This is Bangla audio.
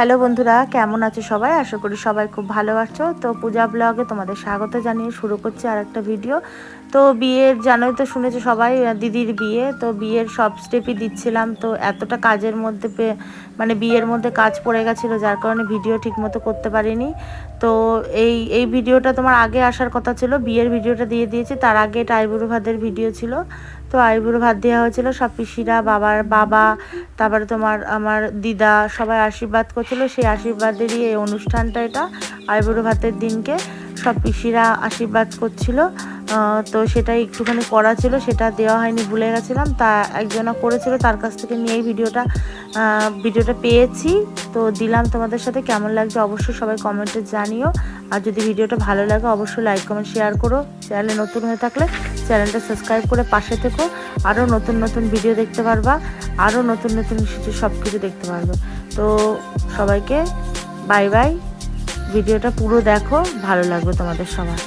হ্যালো বন্ধুরা, কেমন আছো সবাই? আশা করি সবাই খুব ভালো আছো। তো পূজা ব্লগে তোমাদের স্বাগত জানিয়ে শুরু করছি আর একটা ভিডিও। তো বিয়ের, জানোই তো শুনেছো সবাই দিদির বিয়ে। তো বিয়ের সব স্টেপই দিচ্ছিলাম। তো এতটা কাজের মধ্যে মানে বিয়ের মধ্যে কাজ পড়ে গেছিল, যার কারণে ভিডিও ঠিকমতো করতে পারিনি। তো এই এই ভিডিওটা তোমার আগে আসার কথা ছিল। বিয়ের ভিডিওটা দিয়ে দিয়েছি। তার আগে আইবুড়ো ভিডিও ছিল। তো আইবুড়ো ভাত দেওয়া হয়েছিল, সব পিসিরা, বাবার বাবা, তারপরে তোমার আমার দিদা সবাই আশীর্বাদ করছিল, সেই আশীর্বাদেরই এই অনুষ্ঠানটা এটা, আইবুড়ো ভাতের দিনকে। সব পিসিরা আশীর্বাদ করছিল। তো সেটাই একটুখানি করা ছিল, সেটা দেওয়া হয়নি, ভুলে গেছিলাম। তা একজনা করেছিল, তার কাছ থেকে নিয়ে এই ভিডিওটা ভিডিওটা পেয়েছি। তো দিলাম তোমাদের সাথে, কেমন লাগছে অবশ্যই সবাই কমেন্টে জানিও। আর যদি ভিডিওটা ভালো লাগে, অবশ্যই লাইক কমেন্ট শেয়ার করো। চ্যানেলে নতুন হয়ে থাকলে চ্যানেলটা সাবস্ক্রাইব করে পাশে থেকো। আরও নতুন নতুন ভিডিও দেখতে পারবা আরও নতুন নতুন সব কিছু দেখতে পারবে। তো সবাইকে বাই বাই ভিডিওটা পুরো দেখো, ভালো লাগবে তোমাদের সবার।